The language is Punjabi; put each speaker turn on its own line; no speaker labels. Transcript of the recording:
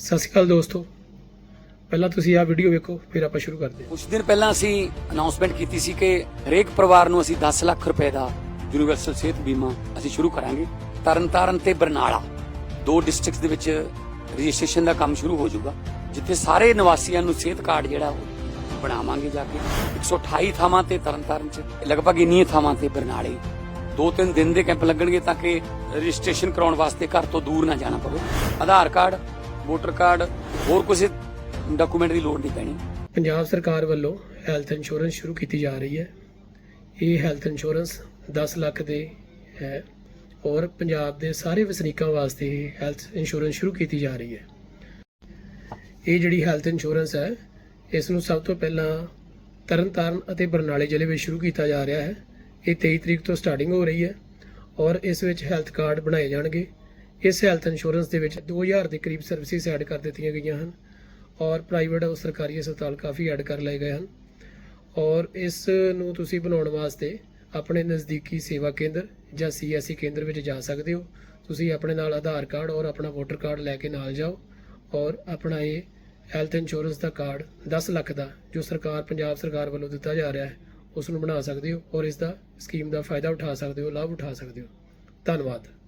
ਸਤਿ ਸ਼੍ਰੀ ਅਕਾਲ ਦੋਸਤੋ। ਪਹਿਲਾਂ ਤੁਸੀਂ ਆਹ ਵੀਡੀਓ ਵੇਖੋ, ਫਿਰ ਆਪਾਂ ਸ਼ੁਰੂ ਕਰਦੇ ਹਾਂ।
ਕੁਝ ਦਿਨ ਪਹਿਲਾਂ ਅਸੀਂ ਅਨਾਉਂਸਮੈਂਟ ਕੀਤੀ ਸੀ ਕਿ ਹਰੇਕ ਪਰਿਵਾਰ ਨੂੰ ਅਸੀਂ 10 ਲੱਖ ਰੁਪਏ ਦਾ ਯੂਨੀਵਰਸਲ ਸਿਹਤ ਬੀਮਾ ਅਸੀਂ ਸ਼ੁਰੂ ਕਰਾਂਗੇ। ਤਰਨਤਾਰਨ ਤੇ ਬਰਨਾਲਾ ਦੋ ਡਿਸਟ੍ਰਿਕਟਸ ਦੇ ਵਿੱਚ ਰਜਿਸਟ੍ਰੇਸ਼ਨ ਦਾ ਕੰਮ ਸ਼ੁਰੂ ਹੋ ਜਾਊਗਾ, ਜਿੱਥੇ ਸਾਰੇ ਨਿਵਾਸੀਆਂ ਨੂੰ ਸਿਹਤ ਕਾਰਡ ਜਿਹੜਾ ਉਹ ਬਣਾਵਾਂਗੇ ਜਾ ਕੇ। 128 ਥਾਵਾਂ ਤੇ ਤਰਨਤਾਰਨ ਚ, ਲਗਭਗ ਇੰਨੀਆਂ ਥਾਵਾਂ ਤੇ ਬਰਨਾਲੇ। ਦੋ ਤਿੰਨ ਦਿਨ ਦੇ ਕੈਂਪ ਲੱਗਣਗੇ ਤਾਂ ਕਿ ਰਜਿਸਟ੍ਰੇਸ਼ਨ ਕਰਾਉਣ ਵਾਸਤੇ ਘਰ ਤੋਂ ਦੂਰ ਨਾ ਜਾਣਾ ਪਵੇ। ਆਧਾਰ ਕਾਰਡ ਵੋਟਰ ਕਾਰਡ, ਹੋਰ ਕਿਸੇ ਡਾਕੂਮੈਂਟ ਦੀ ਲੋੜ ਨਹੀਂ ਪੈਣੀ।
ਪੰਜਾਬ ਸਰਕਾਰ ਵੱਲੋਂ ਹੈਲਥ ਇੰਸ਼ੋਰੈਂਸ ਸ਼ੁਰੂ ਕੀਤੀ ਜਾ ਰਹੀ ਹੈ। ਇਹ ਹੈਲਥ ਇੰਸ਼ੋਰੈਂਸ 10 ਲੱਖ ਦੇ ਹੈ ਔਰ ਪੰਜਾਬ ਦੇ ਸਾਰੇ ਵਸਨੀਕਾਂ ਵਾਸਤੇ ਹੈਲਥ ਇੰਸ਼ੋਰੈਂਸ ਸ਼ੁਰੂ ਕੀਤੀ ਜਾ ਰਹੀ ਹੈ। ਇਹ ਜਿਹੜੀ ਹੈਲਥ ਇੰਸ਼ੋਰੈਂਸ ਹੈ, ਇਸ ਨੂੰ ਸਭ ਤੋਂ ਪਹਿਲਾਂ ਤਰਨਤਾਰਨ ਅਤੇ ਬਰਨਾਲੇ ਜ਼ਿਲ੍ਹੇ ਵਿੱਚ ਸ਼ੁਰੂ ਕੀਤਾ ਜਾ ਰਿਹਾ ਹੈ। ਇਹ 23 ਤਰੀਕ ਤੋਂ ਸਟਾਰਟਿੰਗ ਹੋ ਰਹੀ ਹੈ ਔਰ ਇਸ ਵਿੱਚ ਹੈਲਥ ਕਾਰਡ ਬਣਾਏ ਜਾਣਗੇ। ਇਸ ਹੈਲਥ ਇੰਸ਼ੋਰੈਂਸ ਦੇ ਵਿੱਚ 2000 ਦੇ ਕਰੀਬ ਸਰਵਿਸਿਜ਼ ਐਡ ਕਰ ਦਿੱਤੀਆਂ ਗਈਆਂ ਹਨ ਔਰ ਪ੍ਰਾਈਵੇਟ ਔਰ ਸਰਕਾਰੀ ਹਸਪਤਾਲ ਕਾਫੀ ਐਡ ਕਰ ਲਏ ਗਏ ਹਨ ਔਰ ਇਸ ਨੂੰ ਤੁਸੀਂ ਬਣਾਉਣ ਵਾਸਤੇ ਆਪਣੇ ਨਜ਼ਦੀਕੀ ਸੇਵਾ ਕੇਂਦਰ ਜਾਂ ਸੀਐਸਸੀ ਕੇਂਦਰ ਵਿੱਚ ਜਾ ਸਕਦੇ ਹੋ। ਤੁਸੀਂ ਆਪਣੇ ਨਾਲ ਆਧਾਰ ਕਾਰਡ ਔਰ ਆਪਣਾ ਵੋਟਰ ਕਾਰਡ ਲੈ ਕੇ ਨਾਲ ਜਾਓ ਔਰ ਆਪਣਾ ਇਹ ਹੈਲਥ ਇੰਸ਼ੋਰੈਂਸ ਦਾ ਕਾਰਡ 10 ਲੱਖ ਦਾ ਜੋ ਸਰਕਾਰ, ਪੰਜਾਬ ਸਰਕਾਰ ਵੱਲੋਂ ਦਿੱਤਾ ਜਾ ਰਿਹਾ ਹੈ, ਉਸ ਨੂੰ ਬਣਾ ਸਕਦੇ ਹੋ ਔਰ ਇਸ ਦਾ ਸਕੀਮ ਦਾ ਫਾਇਦਾ ਉਠਾ ਸਕਦੇ ਹੋ, ਲਾਭ ਉਠਾ ਸਕਦੇ ਹੋ। ਧੰਨਵਾਦ।